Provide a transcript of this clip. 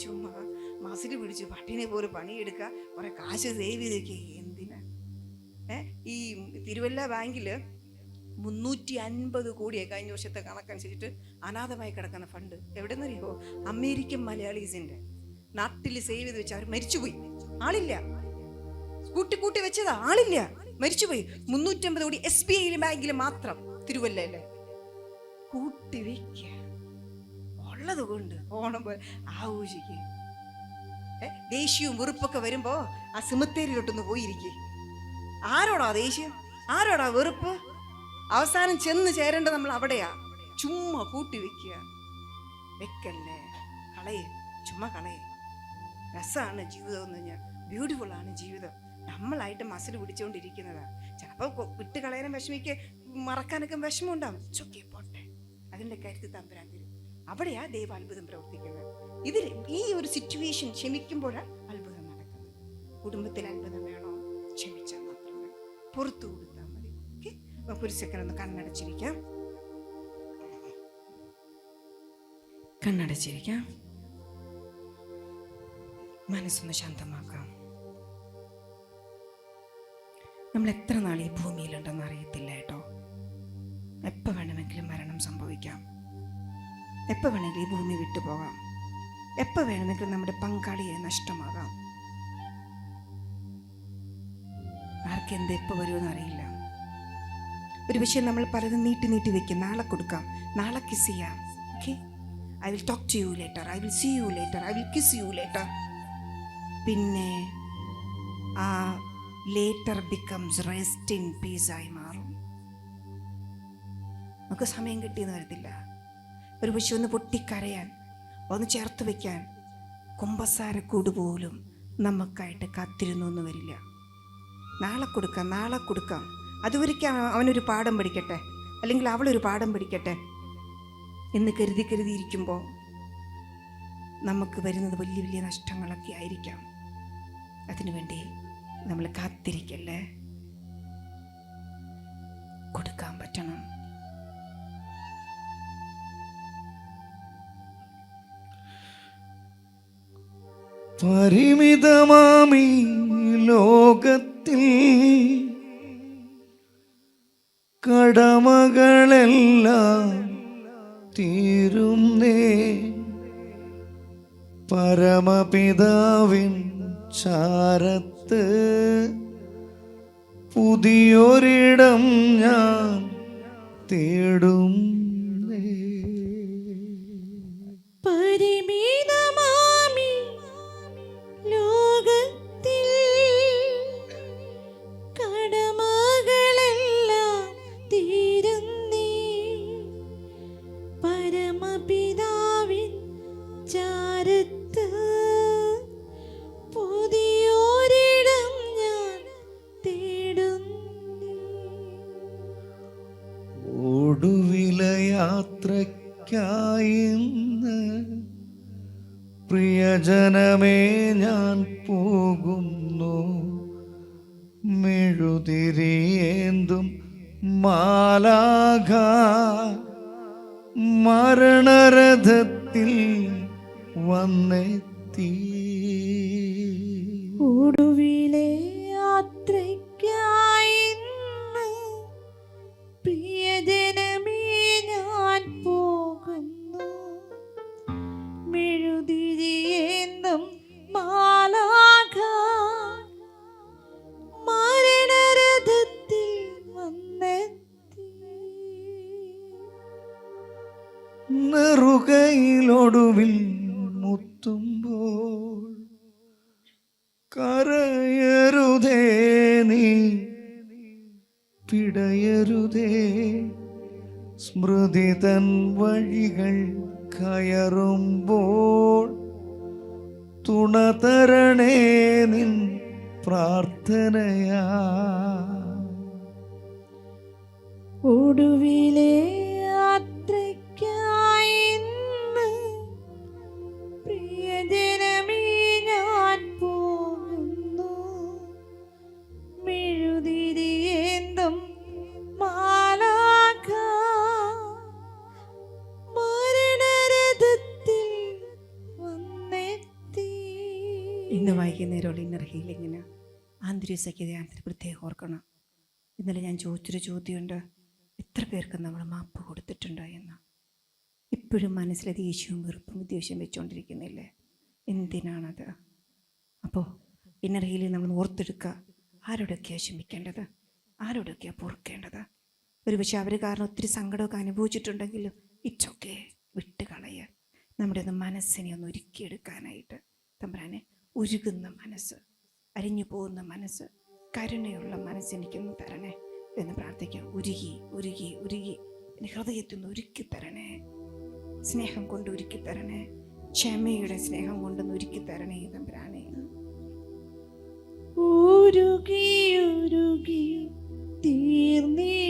ചുമ്മാ മസിൽ പിടിച്ച് പട്ടിനെ പോലെ പണിയെടുക്കുക കുറെ കാശ് സേവ് ചെയ്ത് എന്തിനാ? ഏ ഈ തിരുവല്ല ബാങ്കിൽ മുന്നൂറ്റി അൻപത് കോടിയെ കഴിഞ്ഞ വർഷത്തെ കണക്കനുസരിച്ചിട്ട് അനാഥമായി കിടക്കുന്ന ഫണ്ട് എവിടെ എവിടെന്നറിയോ? അമേരിക്കൻ മലയാളീസിന്റെ നാട്ടിൽ സേവ് ചെയ്ത് വെച്ച് അവർ മരിച്ചുപോയി. ആളില്ല. കൂട്ടി കൂട്ടി വെച്ചതാ. ആളില്ല. മരിച്ചുപോയി. മുന്നൂറ്റമ്പത് കോടി എസ് ബി ഐയിലെ ബാങ്കിൽ മാത്രം. തിരുവല്ലയിലെ കൂട്ടി വെക്കുക ഉള്ളത് കൊണ്ട് ഓണം പോലെ ആഘോഷിക്കുക ദേഷ്യവും വെറുപ്പൊക്കെ വരുമ്പോ ആ സിമത്തേരിയിലോട്ടൊന്ന് പോയിരിക്കേ. ആരോടാ ദേഷ്യം? ആരോടാ വെറുപ്പ്? അവസാനം ചെന്ന് ചേരേണ്ടത് നമ്മൾ അവിടെയാ. ചുമ്മാ കൂട്ടി വെക്കുക. വെക്കല്ലേ? കളയെ. ചുമ്മാ കളയെ. രസമാണ് ജീവിതം എന്ന് പറഞ്ഞാൽ ബ്യൂട്ടിഫുൾ ആണ് ജീവിതം. നമ്മളായിട്ട് മസിൽ പിടിച്ചുകൊണ്ടിരിക്കുന്നതാ ചിലപ്പോൾ വിട്ട് കളയാനും വിഷമിക്കുക മറക്കാനൊക്കെ വിഷമം ഉണ്ടാവും ചൊക്കെ പോട്ടെ. അതിന്റെ കാര്യത്തിൽ തമ്പുരാൻ തരും. അവിടെയാ ദൈവ അത്ഭുതം പ്രവർത്തിക്കുന്നത്. ഇതിൽ ഈ ഒരു സിറ്റുവേഷൻ ക്ഷമിക്കുമ്പോഴാണ് അത്ഭുതം നടക്കുന്നത്. കുടുംബത്തിൽ അത്ഭുതം വേണോ? ക്ഷമിച്ചാൽ മാത്രം മതി പുറത്തു കൊടുത്താൽ മതി. ഓക്കെ? സെക്കൻഡ് ഒന്ന് കണ്ണടച്ചിരിക്കാം. കണ്ണടച്ചിരിക്കാം. മനസ്സൊന്ന് ശാന്തമാക്കാം. നമ്മൾ എത്ര നാൾ ഈ ഭൂമിയിലുണ്ടെന്ന് അറിയത്തില്ല കേട്ടോ. എപ്പോൾ വേണമെങ്കിലും മരണം സംഭവിക്കാം. എപ്പോൾ വേണമെങ്കിലും ഈ ഭൂമി വിട്ടുപോകാം എപ്പോൾ വേണമെങ്കിലും നമ്മുടെ പങ്കാളിയെ നഷ്ടമാകാം. ആർക്കെന്ത് എപ്പോൾ വരുമെന്ന് അറിയില്ല. ഒരു വിഷയം നമ്മൾ പലതും നീട്ടി നീട്ടി വെക്കും. നാളെ കൊടുക്കാം. നാളെ കിസ് ചെയ്യാം. Okay I will talk to you later I will see you later I will kiss you later പിന്നെ ആ ലേറ്റർ ബിക്കംസ് റെസ്റ്റ് ഇൻ പീസായി മാറും. നമുക്ക് സമയം കിട്ടിയെന്ന് വരത്തില്ല. ഒരു പക്ഷെ ഒന്ന് പൊട്ടിക്കരയാൻ ഒന്ന് ചേർത്ത് വെക്കാൻ കുമ്പസാരക്കൂട് പോലും നമുക്കായിട്ട് കാത്തിരുന്നു എന്ന് വരില്ല. നാളെ കൊടുക്കാം നാളെ കൊടുക്കാം. അതുവരയ്ക്ക് അവനൊരു പാഠം പഠിക്കട്ടെ അല്ലെങ്കിൽ അവളൊരു പാഠം പഠിക്കട്ടെ എന്ന് കരുതി കരുതിയിരിക്കുമ്പോൾ നമുക്ക് വരുന്നത് വലിയ വലിയ നഷ്ടങ്ങളൊക്കെ ആയിരിക്കാം. അതിനുവേണ്ടി നമ്മൾ കാത്തിരിക്കല്ലേ? കൊടുക്കാൻ പറ്റണം. പരിമിതമാമി ലോകത്തിൽ. കടമകളെല്ലാം തീരുന്നേ. പരമപിതാവിൻ ചാരത്ത്. പുതിയൊരിടം ഞാൻ തേടും. പ്രിയജനമേ ഞാൻ പോകുന്നു. മെഴുതിരിയേന്തും മാലാഘ മരണരഥത്തിൽ വന്നെത്തി. ഒടുവിലെ മുത്തുമ്പോൾ കരയരുതേ നീ പിടയരുതേ. സ്മൃതി തൻ വഴികൾ കയറുമ്പോൾ തുണ തരണേ നിൻ പ്രാർത്ഥനയാ. ഒടുവിലെ വൈകുന്നേരമുള്ള ഇന്നർ ഹീലിങ്ങിന് ആന്തരിക സഖ്യതയാന്ത്രി പ്രത്യേകം ഓർക്കണം. ഇന്നലെ ഞാൻ ചോദിച്ചൊരു ചോദ്യമുണ്ട്. എത്ര പേർക്ക് നമ്മൾ മാപ്പ് കൊടുത്തിട്ടുണ്ടോ എന്ന്? ഇപ്പോഴും മനസ്സിലെ ദേഷ്യവും വെറുപ്പും ദേഷ്യം വെച്ചുകൊണ്ടിരിക്കുന്നില്ലേ എന്തിനാണത്? അപ്പോൾ ഇന്നർ ഹീലിംഗ് നമ്മൾ ഓർത്തെടുക്കുക. ആരോടൊക്കെയാണ് ക്ഷമിക്കേണ്ടത്? ആരോടൊക്കെയാണ് പൊറുക്കേണ്ടത്? ഒരു പക്ഷെ അവർ കാരണം ഒത്തിരി സങ്കടമൊക്കെ അനുഭവിച്ചിട്ടുണ്ടെങ്കിലും ഇറ്റ്സ് ഓക്കെ വിട്ട് നമ്മുടെ ഒന്ന് മനസ്സിനെ ഒന്ന് ഒരുക്കിയെടുക്കാനായിട്ട്. തമ്പുരാനെ ഉരുകുന്ന മനസ്സ് അരിഞ്ഞു പോകുന്ന മനസ്സ് കരുണയുള്ള മനസ്സ് എനിക്കൊന്ന് തരണേ എന്ന് പ്രാർത്ഥിക്കാം. ഉരുകി ഉരുകി ഉരുകി എന്റെ ഹൃദയത്തിൽ നിന്ന് ഒരുക്കി തരണേ. സ്നേഹം കൊണ്ട് ഒരുക്കി തരണേ. ക്ഷമയുടെ സ്നേഹം കൊണ്ടൊന്ന് ഒരുക്കി തരണേ തമ്പുരാനെ. ഉരുകി ഉരുകി തീർന്നിടാം